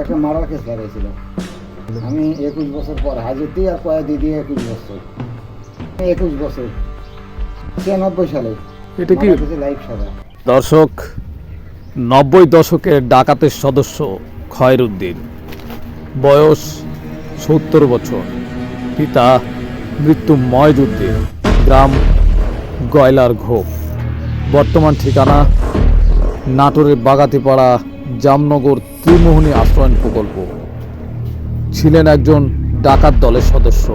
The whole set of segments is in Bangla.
একটা মারা কেস হয়েছিল আমি একুশ বছর পর হাজতি আর কয়েদি দিয়ে একুশ বছর। একুশ বছর ছিয়ানব্বই সালে। এটা কি? লাইফ সাজা। দর্শক নব্বই দশকের ডাকাতের সদস্য খয়রুদ্দিন। বয়স সত্তর বছর। পিতা মৃত্যু ময়জুদ্দিন গ্রাম গয়লার ঘোপ। বর্তমান ঠিকানা নাটোরের বাগাতিপাড়া জামনগর ত্রিমোহনী আশ্রয়ণ প্রকল্প। ছিলেন একজন ডাকাত দলের সদস্য।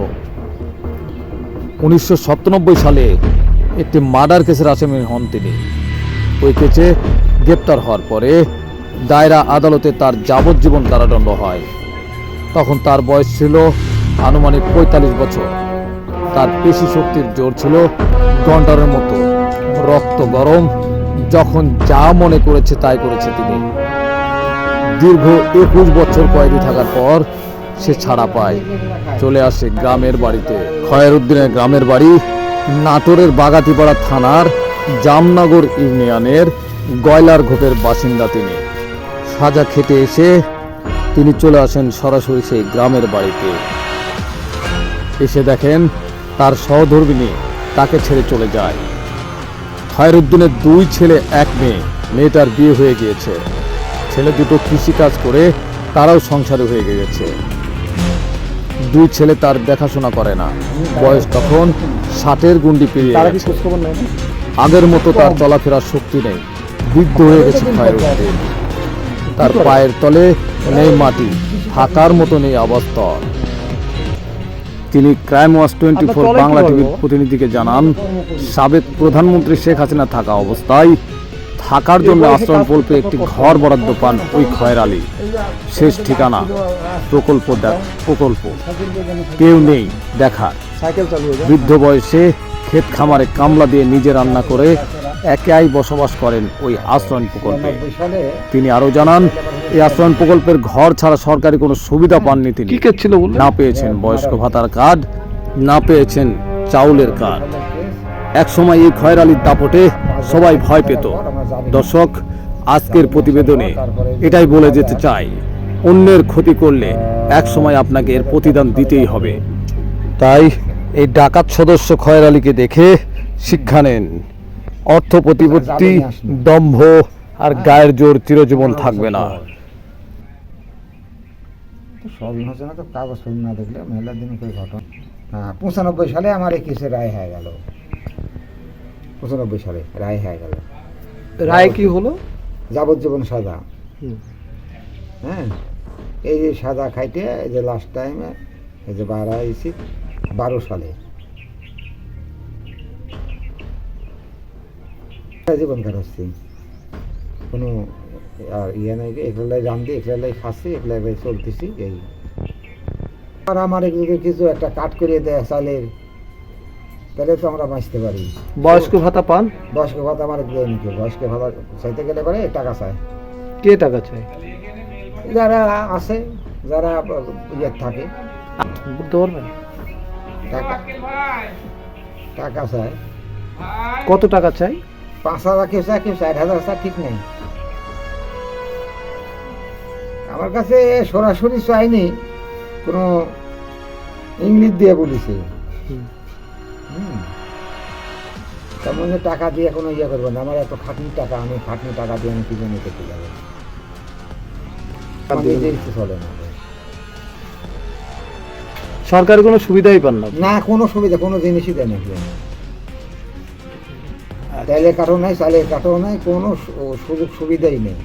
উনিশশো সাতানব্বই সালে একটি মার্ডার কেসের আসামি হন তিনি। ওই কেসে গ্রেপ্তার হওয়ার পরে দায়রা আদালতে তার যাবজ্জীবন কারাদণ্ড হয়। তখন তার বয়স ছিল আনুমানিক পঁয়তাল্লিশ বছর। তার পেশি শক্তির জোর ছিল গন্ডারের মতো। রক্ত গরম, যখন যা মনে করেছে তাই করেছে তিনি। দীর্ঘ একুশ বছর কয়েদি থাকার পর সে ছাড়া পায়। চলে আসে গ্রামের বাড়িতে। খয়েরউদ্দিনের গ্রামের বাড়ি নাটোরের বাগাতিপাড়া থানার জামনগর ইউনিয়নের গয়লার ঘোপের বাসিন্দা তিনি। সাজা খেতে এসে তিনি চলে আসেন সরাসরি সেই গ্রামের বাড়িতে। এসে দেখেন তার সহধর্মিনী তাকে ছেড়ে চলে যায়। খয়রুদ্দিনের দুই ছেলে, এক মেয়ে। মেয়েটার বিয়ে হয়ে গিয়েছে। ছেলে দুটো কৃষিকাজ করে তারাও সংসারে হয়ে গিয়েছে দুই ছেলে তার দেখাশোনা করে না। বয়স তখন ষাটের গুন্ডি পেরিয়ে গেছে। আগের মতো তার চলাফেরার শক্তি নেই। বৃদ্ধ হয়ে গেছে খয়রুদ্দিন তার পায়ের তলে নেই মাটি থাকার মতো নেই অবস্থা। তিনি crime watch twenty four Bangla টিভির প্রতিনিধিকে জানান সাবেক প্রধানমন্ত্রী শেখ হাসিনা থাকা অবস্থায় থাকার জন্য আশ্রম প্রকল্পে একটি ঘর বরাদ্দ পান ওই খয়ের আলী। শেষ ঠিকানা প্রকল্প দেখ- প্রকল্প। কেউ নেই দেখার। সাইকেল চালিয়ে যায়। বৃদ্ধ বয়সে ক্ষেত খামারে কামলা দিয়ে নিজে রান্না করে একাই বসবাস করেন ওই আশ্রয়ণ প্রকল্পে। তিনি আরও জানান এই আশ্রয়ণ প্রকল্পের ঘর ছাড়া সরকারি কোনো সুবিধা পাননি তিনি। না পেয়েছেন বয়স্ক ভাতার কার্ড না পেয়েছেন চাউলের কার্ড। এক সময় এই খয়ের আলীর দাপটে সবাই ভয় পেত। দর্শক, আজকের প্রতিবেদনে এটাই বলে যেতে চাই, অন্যের ক্ষতি করলে এক সময় আপনাকে এর প্রতিদান দিতেই হবে। তাই এই ডাকাত সদস্য খয়ের আলীকে দেখে শিক্ষা নেন। অর্থ প্রতিপত্তি, দম্ভ আর গায়ের জোর চিরজীবন থাকবে না। কাগজ না দেখলে দিন ঘটনা। হ্যাঁ পঁচানব্বই সালে আমার রায় হয়ে গেল। পঁচানব্বই সালে রায় হয়ে গেল। রায় কি হলো? যাবজ্জীবন সাজা। হুম। হ্যাঁ এই যে সাজা খাইতে এই যে লাস্ট টাইমে এই যে বারো বারো সালে। জীবন কাটাচ্ছি কোনো আর ইয়ে নাই একলাই রান্ধি একলাই খাচ্ছি একলাই ভাই চলতেছি এই। আর আমার এগুলোকে কিছু একটা কাট করে দেয় চালের তাহলে তো আমরা বাঁচতে পারি। বয়স্ক ভাতা পান? বয়স্ক ভাতা আমার দেয় নাকি? বয়স্ক ভাতা চাইতে গেলে পরে টাকা চায়। কে টাকা চাই যারা আছে যারা ইয়ে থাকে। পারবেন? টাকা টাকা চায়। কত টাকা চাই পাঁচ হাজার কেউ চায় কেউ ষাট হাজার চায় ঠিক নেই। আমার কাছে সরাসরি চাইনি কোনো ইংলিশ দিয়ে বলেছে। তার মধ্যে টাকা দিয়ে কোনো ইয়ে করব না। আমার এত খাটনি টাকা আমি খাটনি টাকা দিয়ে আমি কিনে নিতে করতে যাব। সরকার চলে না। সরকারি কোনো সুবিধাই পান না। না কোনো সুবিধা কোনো জিনিসই দেয় না তাহলে কারও নাই তাহলে কাঠো নাই কোনো সুযোগ সুবিধাই নেই।